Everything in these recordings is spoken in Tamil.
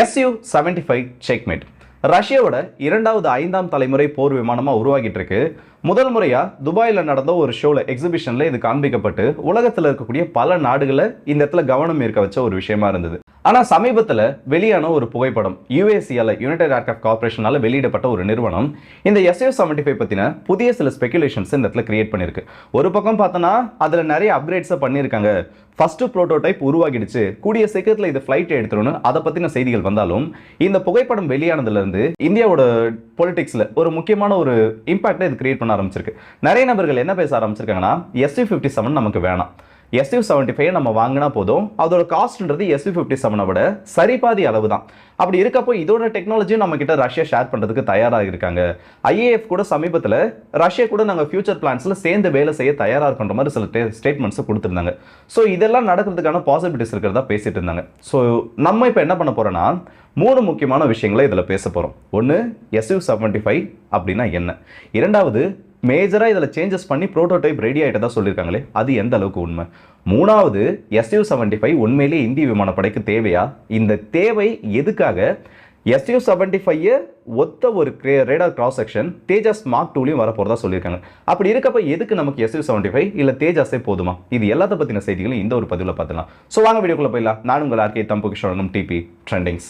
எஸ்யூ செவன்டி ஃபைவ் செக்மேட் ரஷ்யாவோட இரண்டாவது ஐந்தாம் தலைமுறை போர் விமானமாக உருவாகிட்டு இருக்கு. முதல் முறையாக துபாயில் நடந்த ஒரு ஷோவில் எக்ஸிபிஷனில் இது காண்பிக்கப்பட்டு உலகத்தில் இருக்கக்கூடிய பல நாடுகளை இந்த இடத்துல கவனம் ஈர்க்க வச்ச ஒரு விஷயமா இருந்தது. ஆனால் சமீபத்தில் வெளியான ஒரு புகைப்படம் யூஎஸ்சியால் யுனைடெட் ஏர்கிராஃப்ட் கார்பரேஷனால் வெளியிடப்பட்ட ஒரு நிறுவனம் இந்த எஸ்யூ செவன்டி ஃபைவ் பற்றின புதிய சில ஸ்பெகுலேஷன்ஸ் இந்த இடத்துல கிரியேட் பண்ணியிருக்கு. ஒரு பக்கம் பார்த்தோன்னா அதில் நிறைய அப்கிரேட்ஸை பண்ணியிருக்காங்க. ஃபஸ்ட்டு ப்ரோட்டோடைப் உருவாகிடுச்சு. கூடிய சீக்கிரத்தில் இது ஃப்ளைட் எடுத்துருன்னு அதை பற்றின செய்திகள் வந்தாலும் இந்த புகைப்படம் வெளியானதுலேருந்து இந்தியாவோட பொலிட்டிக்ஸில் ஒரு முக்கியமான ஒரு இம்பாக்டை இது கிரியேட் பண்ண ஆரம்பிச்சிருக்கு. நிறைய நபர்கள் என்ன பேச ஆரம்பிச்சிருக்காங்கன்னா எஸ்யூ ஃபிஃப்டி செவன் நமக்கு வேணாம். எஸ்யூ செவன்ட்டி ஃபைவ் நம்ம வாங்கினா போதும். அதோட காஸ்ட்ன்றது எஸ்யூ ஃபிஃப்டி செவனை விட சரிபாதி அளவு தான் அப்படி இருக்கப்போ இதோட டெக்னாலஜியும் நம்ம கிட்ட ரஷ்யா ஷேர் பண்ணுறதுக்கு தயாராக இருக்காங்க ஐஏஎஃப் கூட சமீபத்தில் ரஷ்யா கூட நாங்கள் ஃபியூச்சர் பிளான்ஸில் சேர்ந்து வேலை செய்ய தயாராக இருக்கின்ற மாதிரி சில ஸ்டேட்மெண்ட்ஸை கொடுத்துருந்தாங்க. ஸோ இதெல்லாம் நடக்கிறதுக்கான பாசிபிலிட்டிஸ் இருக்கிறதா பேசிட்டு இருந்தாங்க. ஸோ நம்ம இப்போ என்ன பண்ண போகிறோன்னா மூணு முக்கியமான விஷயங்களை இதில் பேச போகிறோம் ஒன்று எஸ்யூ செவன்ட்டி ஃபைவ் அப்படின்னா என்ன? இரண்டாவது மேஜராக இதில் சேஞ்சஸ் பண்ணி ப்ரோட்டோடைப் ரெடி ஆகிட்டதா சொல்லியிருக்காங்களே அது எந்த அளவுக்கு உண்மை? மூணாவது எஸ்யூ செவன்டி ஃபைவ் உண்மையிலேயே இந்திய விமானப்படைக்கு தேவையா? இந்த தேவை எதுக்காக? எஸ்யூ செவன்டி ஃபைவ் ஒத்த ஒரு radar cross section Tejas mark டூலையும் வரப்போகிறதா சொல்லியிருக்காங்க அப்படி இருக்கப்ப எதுக்கு நமக்கு எஸ்யூ செவன்ட்டி ஃபைவ் இல்லை தேஜாஸே போதுமா? இது எல்லாத்த பற்றின செய்திகளும் இந்த ஒரு பதிவில் பார்த்துலாம் ஸோ வாங்க வீடியோக்குள்ள போயிடலாம். நான் உங்கள் ஆர்கே தம்பு கிஷோரனும் டிபி ட்ரெண்டிங்ஸ்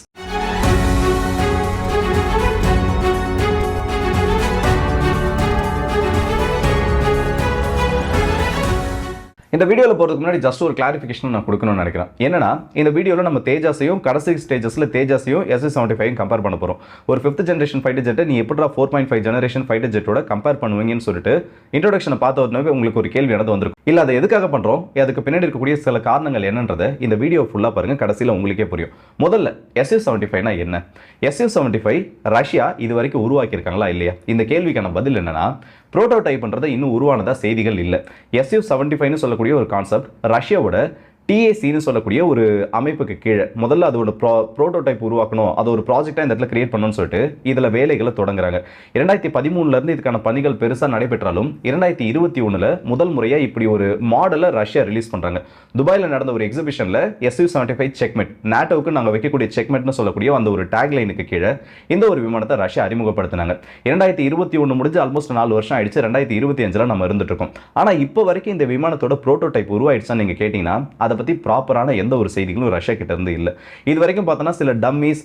இந்த வீடியோவில் போகிறதுக்கு முன்னாடி ஜஸ்ட் ஒரு கிளாரிஃபிகேஷன் நான் கொடுக்கணும்னு நினைக்கிறேன். என்னன்னா இந்த வீடியோவில் நம்ம தேஜாஸையும் கடைசி ஸ்டேஜஸில் தேஜாஸையும் எஸ் செவன்ட்டி ஃபைவ் கம்பேர் பண்ண போகிறோம் ஒரு ஃபிஃப்த் ஜென்ரேஷன் ஃபைட்டர் ஜெட்டை நீ எப்படா four point five generation fighter ஜெட்டோட compare பண்ணுவீங்கன்னு சொல்லிட்டு இன்ட்ரோடக்ஷனை பார்த்த உடனே உங்களுக்கு ஒரு கேள்வி நடந்து வந்திருக்கும். இல்லை அதை எதுக்காக பண்ணுறோம் அதுக்கு பின்னாடி இருக்கக்கூடிய சில காரணங்கள் என்னன்றதை இந்த வீடியோ ஃபுல்லாக பாருங்கள் கடைசியில் உங்களுக்கே புரியும். முதல்ல எஸ்யூ செவன்ட்டி ஃபைவ்னா என்ன? எஸ்யூ செவன்ட்டி ஃபைவ் ரஷ்யா இது வரைக்கும் உருவாக்கியிருக்காங்களா இல்லையா? இந்த கேள்விக்கான பதில் என்னன்னா ப்ரோட்டோடைப்ன்றதை இன்னும் உருவானதாக செய்திகள் இல்லை. எஸ்யூ செவன்ட்டி ஃபைவ்னு சொல்லக்கூடிய ஒரு கான்செப்ட் ரஷ்யாவோட டிஏசின்னு சொல்லக்கூடிய ஒரு அமைப்புக்கு கீழே முதல்ல அதோட ப்ரோ ப்ரோட்டோடைப் உருவாக்கணும். அது ஒரு ப்ராஜெக்டாக இந்த இடத்துல கிரியேட் பண்ணணும்னு சொல்லிட்டு இதில் வேலைகளை தொடங்குறாங்க. இரண்டாயிரத்தி பதிமூணுலேருந்து இதுக்கான பணிகள் பெருசாக நடைபெற்றாலும் இரண்டாயிரத்தி இருபத்தி ஒன்றில் முதல் முறையாக இப்படி ஒரு மாடலை ரஷ்யா ரிலீஸ் பண்ணுறாங்க துபாயில் நடந்த ஒரு எக்ஸிபிஷனில் எஸ்யூ செவன்ட்டி ஃபைவ் செக்மெட் நாட்டோவுக்கு நாங்கள் வைக்கக்கூடிய செக்மெட்னு சொல்லக்கூடிய அந்த ஒரு டேக்லைனுக்கு கீழே இந்த ஒரு விமானத்தை ரஷ்யா அறிமுகப்படுத்தினாங்க. இரண்டாயிரத்தி இருபத்தி ஒன்று முடிஞ்சு ஆல்மோஸ்ட் நாலு வருஷம் ஆயிடுச்சு. ரெண்டாயிரத்தி இருபத்தி அஞ்சில் நம்ம இருந்துட்டு இருக்கோம். ஆனால் இப்போ வரைக்கும் இந்த விமானத்தோட ப்ரோட்டோடைப் உருவாயிடுச்சான்னு நீங்கள் கேட்டிங்கன்னா அதை பற்றி ப்ராப்பரான எந்த ஒரு செய்திகளும் ரஷ்யா கிட்ட இருந்து இல்லை. இது வரைக்கும் பார்த்தோன்னா சில டம்மிஸ்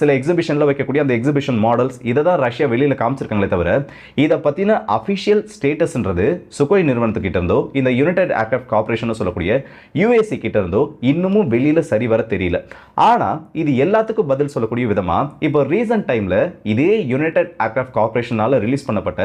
சில எக்ஸிபிஷனில் வைக்கக்கூடிய அந்த எக்ஸிபிஷன் மாடல்ஸ் இதை தான் ரஷ்யா வெளியில் காமிச்சிருக்காங்களே தவிர இதை பற்றின அஃபிஷியல் ஸ்டேட்டஸ்ன்றது சுகோய் நிறுவனத்துக்கிட்ட இருந்தோ இந்த யுனைடெட் ஏர்கிராஃப்ட் கார்பரேஷன் சொல்லக்கூடிய யூஎஸ்சி கிட்ட இருந்தோ இன்னமும் வெளியில் சரி வர தெரியல. ஆனால் இது எல்லாத்துக்கும் பதில் சொல்லக்கூடிய விதமாக இப்போ ரீசன்ட் டைமில் இதே யுனைடெட் ஏர்கிராஃப்ட் கார்பரேஷனால் ரிலீஸ் பண்ணப்பட்ட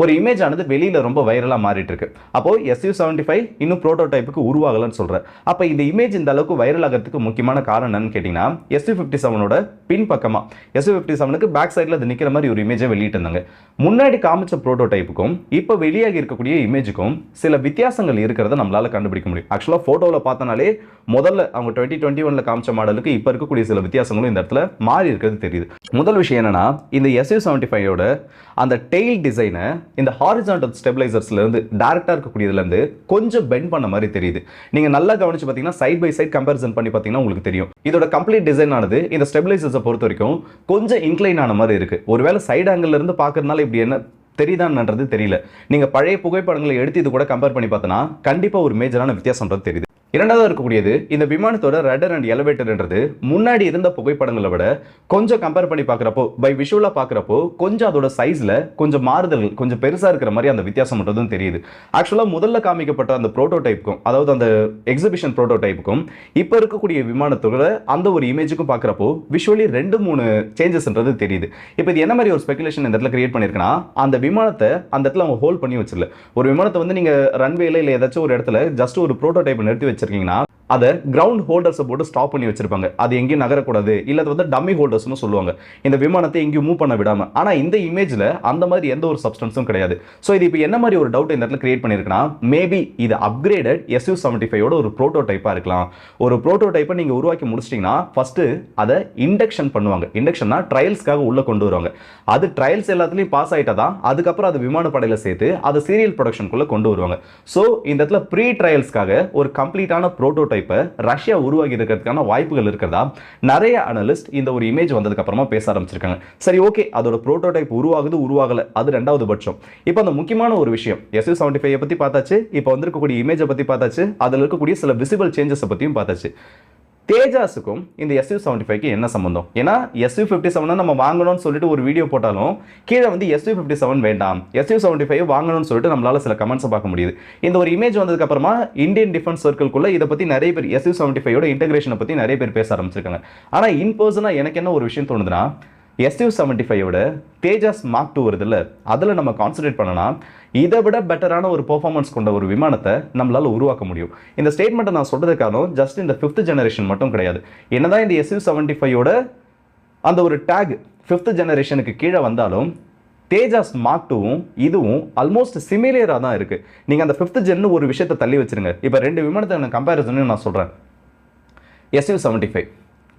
ஒரு இமேஜ் ஆனது வெளியில் ரொம்ப வைரலாக மாறிட்டு இருக்கு அப்போ எஸ்யூ செவன்டி ஃபைவ் இன்னும் ப்ரோட்டோடைப்புக்கு உருவாகலன்னு சொல்றேன் அப்போ இந்த இமேஜ் இந்த அளவுக்கு வைரல் ஆகிறதுக்கு முக்கியமான காரணம் என்னன்னு கேட்டிங்கன்னா எஸ்யூ ஃபிஃப்டி செவனோட பின் பக்கமாக எஸ்யூ ஃபிஃப்டி செவனுக்கு பேக் சைடில் அது நிற்கிற மாதிரி ஒரு இமேஜை வெளியிட்டு இருந்தாங்க. முன்னாடி காமிச்ச ப்ரோட்டோடைப்புக்கும் இப்போ வெளியாகி இருக்கக்கூடிய இமேஜுக்கும் சில வித்தியாசங்கள் இருக்கிறத நம்மளால கண்டுபிடிக்க முடியும். ஆக்சுவலாக ஃபோட்டோவில் பார்த்தனாலே முதல்ல அவங்க டுவெண்ட்டி டுவெண்ட்டி ஒன்ல காமிச்ச மாடலுக்கு இப்போ இருக்கக்கூடிய சில வித்தியாசங்களும் இந்த இடத்துல மாறி இருக்கிறது தெரியுது. முதல் விஷயம் என்னன்னா இந்த எஸ்யூ செவன்டி ஃபைவோட அந்த டெய்ல் டிசைனை இந்த ஹாரிசான்டல் ஸ்டெபிளைசர்ஸ்ல டேரெக்டாக இருக்கக்கூடியதுலேருந்து கொஞ்சம் பெண்ட் பண்ண மாதிரி தெரியுது. நீங்கள் நல்லா கவனிச்சு பார்த்தீங்கன்னா சைட் பை சைட் கம்பேரிசன் பண்ணி பார்த்தீங்கன்னா உங்களுக்கு தெரியும். இதோட கம்ப்ளீட் டிசைன் ஆனது இந்த ஸ்டெபிளைசர்ஸை பொறுத்த வரைக்கும் கொஞ்சம் இன்க்ளைன் ஆன மாதிரி இருக்குது ஒருவேளை சைடு ஆங்கிள் இருந்து பார்க்கறதுனால இப்படி என்ன தெரியுதான்ன்றது தெரியல. நீங்கள் பழைய புகைப்படங்களை எடுத்து இது கூட கம்பேர் பண்ணி பார்த்தோன்னா கண்டிப்பாக ஒரு மேஜரான வித்தியாசம்ன்றது தெரியுது. இரண்டாவது இருக்கக்கூடியது இந்த விமானத்தோட ரடர் அண்ட் எலவேட்டர்ன்றது முன்னாடி இருந்த புகைப்படங்களை விட கொஞ்சம் கம்பேர் பண்ணி பார்க்குறப்போ பை விஷுவலாக பார்க்குறப்போ கொஞ்சம் அதோட சைஸில் கொஞ்சம் மாறுதல்கள் கொஞ்சம் பெருசாக இருக்கிற மாதிரி அந்த வித்தியாசம்ன்றதும் தெரியுது. ஆக்சுவலாக முதல்ல காமிக்கப்பட்ட அந்த ப்ரோட்டோடைப்புக்கும் அதாவது அந்த எக்ஸிபிஷன் ப்ரோட்டோடைப்புக்கும் இப்போ இருக்கக்கூடிய விமானத்தோட அந்த ஒரு இமேஜுக்கும் பார்க்குறப்போ விஷுவலி ரெண்டு மூணு சேஞ்சஸ்ன்றது தெரியுது. இப்போ இது என்ன மாதிரி ஒரு ஸ்பெகுலேஷன் இந்த இடத்துல கிரியேட் பண்ணியிருக்குன்னா அந்த விமானத்தை அந்த இடத்துல அவங்க ஹோல்ட் பண்ணி வச்சிடல. ஒரு விமானத்தை வந்து நீங்கள் ரன்வேல இல்லை ஏதாச்சும் ஒரு இடத்துல ஜஸ்ட் ஒரு ப்ரோட்டோடைப் நிறுத்தி வச்சு வச்சிருக்கீங்கன்னா அதை கிரவுண்ட் ஹோல்டர்ஸை போட்டு ஸ்டாப் பண்ணி வச்சிருப்பாங்க. அது எங்கேயும் நகரக்கூடாது. இல்லை அது வந்து டம்மி ஹோல்டர்ஸ்னு சொல்லுவாங்க. இந்த விமானத்தை எங்கேயும் மூவ் பண்ண விடாமல் ஆனால் இந்த இமேஜில் அந்த மாதிரி எந்த ஒரு சப்ஸ்டன்ஸும் கிடையாது. ஸோ இது இப்போ என்ன மாதிரி ஒரு டவுட் இந்த இடத்துல கிரியேட் பண்ணியிருக்குன்னா மேபி இது அப்கிரேடட் எஸ்யூ செவன்டி ஃபைவோட ஒரு ப்ரோட்டோ டைப்பாக இருக்கலாம். ஒரு ப்ரோட்டோ டைப்பை நீங்கள் உருவாக்கி முடிச்சிட்டிங்கன்னா ஃபஸ்ட்டு அதை இண்டக்ஷன் பண்ணுவாங்க. இண்டக்ஷன்னா ட்ரையல்ஸ்க்காக உள்ளே கொண்டு வருவாங்க. அது ட்ரையல்ஸ் எல்லாத்துலேயும் பாஸ் ஆகிட்டா தான் அதுக்கப்புறம் அது விமானப்படையில் சேர்த்து அதை சீரியல் ப்ரொடக்ஷனுக்குள்ளே கொண்டு வருவாங்க. ஸோ இந்த இடத்துல ப்ரீ ட்ரையல்ஸ்க்காக ஒரு கம்ப்ளீட்டான ப்ரோட்டோ ப்ரோட்டோடைப்பை ரஷ்யா உருவாகி இருக்கிறதுக்கான வாய்ப்புகள் இருக்கிறதா? நிறைய அனலிஸ்ட் இந்த ஒரு இமேஜ் வந்ததுக்கு அப்புறமா பேச ஆரம்பிச்சிருக்காங்க. சரி ஓகே அதோட ப்ரோட்டோடைப் உருவாகுது உருவாகல. அது ரெண்டாவது பட்சம். இப்போ அந்த முக்கியமான ஒரு விஷயம் எஸ் யூ செவன்டி ஃபைவ் பற்றி பார்த்தாச்சு. இப்போ வந்திருக்கக்கூடிய இமேஜை பற்றி பார்த்தாச்சு. அதில் இருக்கக்கூடிய சில விசிபிள் சேஞ்சஸை பற்றியும் பார்த்தாச்சு. தேஜாஸுக்கும் இந்த எஸ்யூ செவன்டி ஃபைவ்க்கு என்ன சம்பந்தம்? ஏன்னா எஸ்யூ ஃபிஃப்டி செவனை நம்ம வாங்கணும்னு சொல்லிட்டு ஒரு வீடியோ போட்டாலும் கீழே வந்து எஸ்யூ ஃபிஃப்டி செவன் வேண்டாம். எஸ்யூ செவன்டி ஃபைவ் வாங்கணும்னு சொல்லிட்டு நம்மளால சில கமெண்ட்ஸை பார்க்க முடியுது. இந்த ஒரு இமேஜ் வந்ததுக்கு அப்புறமா இந்தியன் டிஃபென்ஸ் சர்க்கிள்குள்ளே இதை பற்றி நிறைய பேர் எஸ்யூ செவன்டி ஃபைவோட இன்டகிரேஷனை பற்றி நிறைய பேர் பேச ஆரம்பிச்சிருக்காங்க. ஆனால் இன் பர்சனாக எனக்கு என்ன ஒரு விஷயம் தோணுதுன்னா எஸ்யூ செவன்ட்டி ஃபைவோட தேஜாஸ் மார்க் டூ வருதுல்ல அதில் நம்ம கான்சன்ட்ரேட் பண்ணனா இதை விட பெட்டரான ஒரு பெர்ஃபார்மன்ஸ் கொண்ட ஒரு விமானத்தை நம்மளால் உருவாக்க முடியும். இந்த ஸ்டேட்மெண்ட்டை நான் சொல்றது காரணம் ஜஸ்ட் இந்த ஃபிஃப்த் ஜெனரேஷன் மட்டும் கிடையாது. என்னதான் இந்த எஸ்யூ செவன்ட்டி ஃபைவோட அந்த ஒரு டேக் ஃபிஃப்த் ஜெனரேஷனுக்கு கீழே வந்தாலும் தேஜாஸ் மார்க் டூவும் இதுவும் ஆல்மோஸ்ட் சிமிலியராக தான் இருக்குது நீங்கள் அந்த ஃபிஃப்த் ஜென்னு ஒரு விஷயத்தை தள்ளி வச்சிருங்க. இப்போ ரெண்டு விமானத்தை கம்பேரிசன் நான் சொல்கிறேன் SU seventy five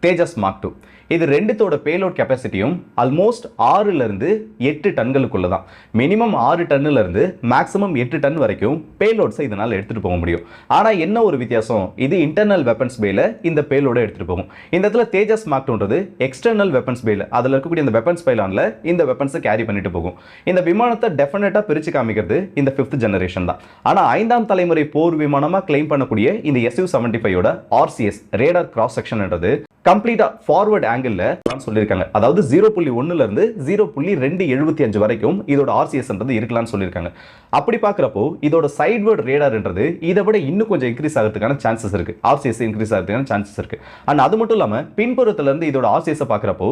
Tejas mark two இது ரெண்டுத்தோட பேலோட் கெப்பாசிட்டியும் ஆல்மோஸ்ட் ஆறுலேருந்து எட்டு டன்களுக்குள்ள தான் மினிமம் ஆறு டன்னுலேருந்து மேக்ஸிமம் எட்டு டன் வரைக்கும் பேலோட்ஸை இதனால் எடுத்துகிட்டு போக முடியும். ஆனால் என்ன ஒரு வித்தியாசம்? இது இன்டர்னல் வெப்பன்ஸ் பேல இந்த பேலோட எடுத்துகிட்டு போகும். இந்த இடத்துல தேஜஸ் மார்க் டூன்றது எக்ஸ்டர்னல் வெப்பன்ஸ் பேல அதில் இருக்கக்கூடிய இந்த வெப்பன்ஸ் பைலானில் இந்த வெப்பன்ஸை கேரி பண்ணிட்டு போகும். இந்த விமானத்தை டெஃபினட்டாக பிரித்து காமிக்கிறது இந்த ஃபிஃப்த் ஜெனரேஷன் தான். ஆனால் ஐந்தாம் தலைமுறை போர் விமானமாக கிளைம் பண்ணக்கூடிய இந்த எஸ்யூ செவன்டி ஃபைவோட ஆர்சிஎஸ் ரேடார் கிராஸ் செக்ஷன்ன்றது கம்ப்ளீட்டாக ஃபார்வர்ட் ஆங்கிள் சொல்லியிருக்காங்க. அதாவது ஜீரோ புள்ளி ஒன்னுல இருந்து ஜீரோ புள்ளி ரெண்டு எழுபத்தி அஞ்சு வரைக்கும் இதோட ஆர்சிஎஸ்ன்றது இருக்கலாம்னு சொல்லியிருக்காங்க. அப்படி பார்க்குறப்போ இதோட சைட்வேர்டு ரேடார்ன்றது இதை விட இன்னும் கொஞ்சம் இன்க்ரீஸ் ஆகிறதுக்கான சான்சஸ் இருக்குது ஆர்சிஎஸ் இன்க்ரீஸ் ஆகிறதுக்கான சான்சஸ் இருக்கு. அண்ட் அது மட்டும் இல்லாமல் பின்புறத்துலேருந்து இதோட ஆர்சிஎஸை பார்க்குறப்போ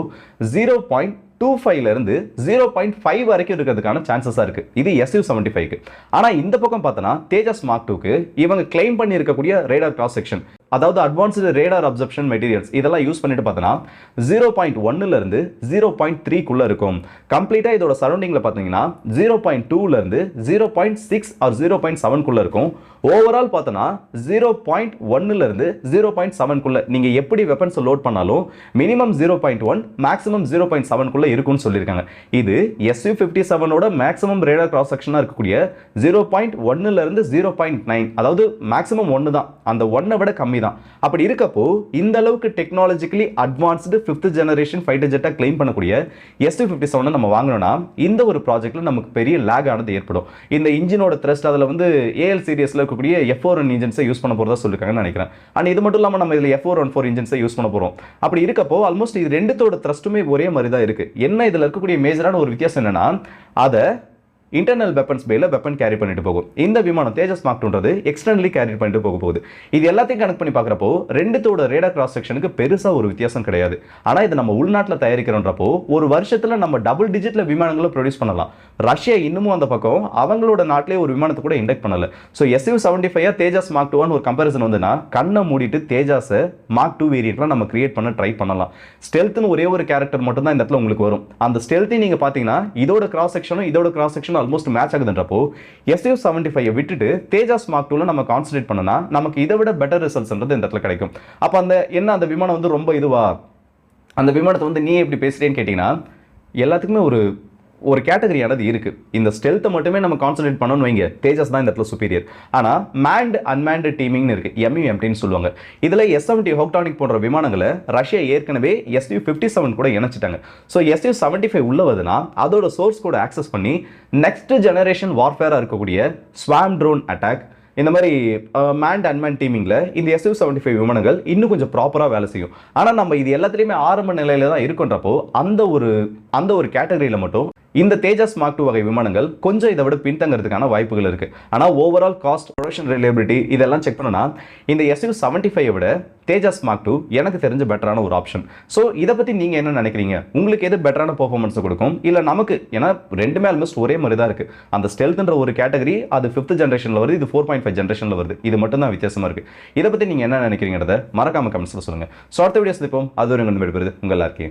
ஜீரோ பாயிண்ட் டூ ஃபைவ்ல இருந்து ஜீரோ பாயிண்ட் ஃபைவ் வரைக்கும் இருக்கிறதுக்கான சான்சஸாக இருக்குது இது எஸ்யூ செவன்டி ஃபைவ்க்கு ஆனால் இந்த பக்கம் பார்த்தோன்னா தேஜஸ் மார்க் டூக்கு இவங்க கிளைம் பண்ணியிருக்கக்கூடிய ரேடார் கிராஸ் செக்ஷன் அதாவது அட்வான்ஸ்டு ரேடார் அப்சப்ஷன் மெட்டீரியல்ஸ் இதெல்லாம் யூஸ் பண்ணிட்டு பார்த்தோன்னா ஜீரோ பாயிண்ட் ஒன்னுல இருந்து ஜீரோ பாயிண்ட் த்ரீக்குள்ளே இருக்கும் கம்ப்ளீட்டாக இதோட சரௌண்டிங்கில் பார்த்தீங்கன்னா ஜீரோ பாயிண்ட் டூலேருந்து zero point six or zero point செவன்குள்ளே இருக்கும் ஓவரால் பார்த்தோன்னா ஜீரோ பாயிண்ட் ஒன்னுல இருந்து ஜீரோ பாயிண்ட் செவன்குள்ளே நீங்க எப்படி வெப்பன்ஸ் லோட் பண்ணாலும் minimum zero point one maximum zero point செவன்குள்ளே இருக்கும்னு சொல்லியிருக்காங்க இது எஸ்யூ ஃபிஃப்டி செவனோட மேக்ஸிமம் ரேடார் கிராஸ் செக்ஷனாக இருக்கக்கூடிய ஜீரோ பாயிண்ட் ஒன்னுல இருந்து ஜீரோ பாயிண்ட் நைன் அதாவது மேக்ஸிமம் ஒன்று தான் அந்த ஒன்னை விட கம்மி தான். அப்படி இருக்கப்போ இந்த அளவுக்கு technologically advanced fifth generation fighter ஜெட்டாக claim பண்ணக்கூடிய எஸ் டூ ஃபிஃப்டி செவனை நம்ம வாங்கினோம்னா இந்த ஒரு ப்ராஜெக்ட்டில் நமக்கு பெரிய லேக் ஆனது ஏற்படும். இந்த இன்ஜினோட த்ரெஸ்ட் அதில் வந்து ஏஎல் சீரியஸில் இருக்கக்கூடிய எஃப் ஓர் ஒன் இன்ஜின்ஸை யூஸ் பண்ண போகிறதா சொல்லியிருக்காங்கன்னு நினைக்கிறேன். அண்ட் இது மட்டும் இல்லாமல் நம்ம இதில் எஃப் ஓர் ஒன் ஃபோர் இன்ஜின்ஸை யூஸ் பண்ண போகிறோம் அப்படி இருக்கப்போ ஆல்மோஸ்ட் இது ரெண்டுத்தோட த்ரஸ்ட்டுமே ஒரே மாதிரி தான் இருக்குது என்ன இதில் இருக்கக்கூடிய மேஜரான ஒரு வித்தியாசம் என்னென்னா அதை இன்டர்னல் வெப்பன்ஸ் பேல வெப்பன் கேரி பண்ணிட்டு போகும். இந்த விமானம் தேஜஸ் மார்க்ன்றது எக்ஸ்டர்னலி கேரி பண்ணிட்டு போக போகுது. இது எல்லாத்தையும் கனெக்ட் பண்ணி பார்க்குறப்போ ரெண்டுத்தோட ரேடார் கிராஸ் செக்ஷனுக்கு பெருசாக ஒரு வித்தியாசம் கிடையாது. ஆனால் இது நம்ம உள்நாட்டில் தயாரிக்கிறோன்றப்போ ஒரு வருஷத்தில் நம்ம டபுள் டிஜிட்டில் விமானங்களை ப்ரொடியூஸ் பண்ணலாம். ரஷ்யா இன்னமும் அந்த பக்கம் அவங்களோட நாட்டிலே ஒரு விமானத்தை கூட இண்டக்ட் பண்ணல. So SU seventy five Tejas mark டூவான் ஒரு கம்பேரிசன் வந்துன்னா கண்ணை மூடிட்டு தேஜாஸை மார்க் டூ வேரியண்ட்லாம் நம்ம கிரியேட் பண்ண ட்ரை பண்ணலாம். ஸ்டெல்த்னு ஒரே ஒரு கேரக்டர் மட்டும் தான் இந்த இடத்துல உங்களுக்கு வரும். அந்த ஸ்டெல்த்தையும் நீங்கள் பார்த்தீங்கன்னா இதோட கிராஸ் செக்ஷனும் இதோட கிராஸ் செக்ஷனும் ஆல்மோஸ்ட் மேட்ச் ஆகுதுன்றப்போ எஸ்யூ செவன்டி ஃபைவ் விட்டுட்டு தேஜாஸ் மார்க் டூல நம்ம கான்சன்ட்ரேட் பண்ணனா நமக்கு இதை விட பெட்டர் ரிசல்ட்ஸ்ன்றது இந்த இடத்துல கிடைக்கும். அப்போ அந்த என்ன அந்த விமானம் வந்து ரொம்ப இதுவா? அந்த விமானத்தை வந்து நீ எப்படி பேசுறேன்னு கேட்டிங்கன்னா எல்லாத்துக்குமே ஒரு ஒரு கேட்டகரியானது இருக்குது இந்த ஸ்டெல்த்தை மட்டுமே நம்ம கான்சன்ட்ரேட் பண்ணணும்னு வைங்க. தேஜஸ் தான் இந்த இடத்துல சுப்பீரியர் ஆனால் மேண்ட் அன்மேண்டு டீமிங்னு இருக்குது எம்யூஎம்டின்னு சொல்லுவாங்க. இதில் எஸ் செவன்டி ஹோக்டானிக் போன்ற விமானங்களை ரஷ்யா ஏற்கனவே எஸ்யூ ஃபிஃப்டி செவன் கூட இணைச்சிட்டாங்க. ஸோ எஸ்யூ செவன்டி ஃபைவ் உள்ள வருதுன்னா அதோட சோர்ஸ் கூட ஆக்சஸ் பண்ணி நெக்ஸ்ட் ஜெனரேஷன் வார்ஃபேராக இருக்கக்கூடிய ஸ்வாம் ட்ரோன் அட்டாக் இந்த மாதிரி மேண்ட் அன்மேன் டீமிங்கில் இந்த எஸ்யூ செவன்டி ஃபைவ் விமானங்கள் இன்னும் கொஞ்சம் ப்ராப்பராக வேலை செய்யும். ஆனால் நம்ம இது எல்லாத்துலேயுமே ஆரம்ப நிலையில தான் இருக்குன்றப்போ அந்த ஒரு அந்த ஒரு கேட்டகரியில் மட்டும் இந்த தேஜஸ் மார்க் டூ வகை விமானங்கள் கொஞ்சம் இதை விட பின்தங்கிறதுக்கான வாய்ப்புகள் இருக்கு. ஆனால் ஓவரால் காஸ்ட் ப்ரொடக்ஷன் ரிலேபிலிட்டி இதெல்லாம் செக் பண்ணனா இந்த எஸ்யூ செவன்ட்டி ஃபைவ் விட தேஜஸ் மார்க் டூ எனக்கு தெரிஞ்ச பெட்டரான ஒரு ஆப்ஷன் ஸோ இதை பற்றி நீங்கள் என்ன நினைக்கிறீங்க? உங்களுக்கு எது பெட்டரான பர்ஃபார்மன்ஸ் கொடுக்கும்? இல்லை நமக்கு ஏன்னா ரெண்டுமே ஆல்மோஸ்ட் ஒரே மாதிரி தான் இருக்கு. அந்த ஸ்டெல்த்ன்ற ஒரு கேட்டகரி அது ஃபிஃப்த் ஜென்ரேஷனில் வருது இது ஃபோர் பாயிண்ட் ஃபைவ் ஜென்ரேஷனில் வருது. இது மட்டும் தான் வித்தியாசமாக இருக்கு. இதை பற்றி நீங்கள் என்ன நினைக்கிறீங்கிறத மறக்காம கமெண்ட்ஸில் சொல்லுங்கள் ஸோ அடுத்த வீடியோஸ் இப்போ அது ஒரு உங்கள் விடுபடுது உங்கள் எல்லாருக்கே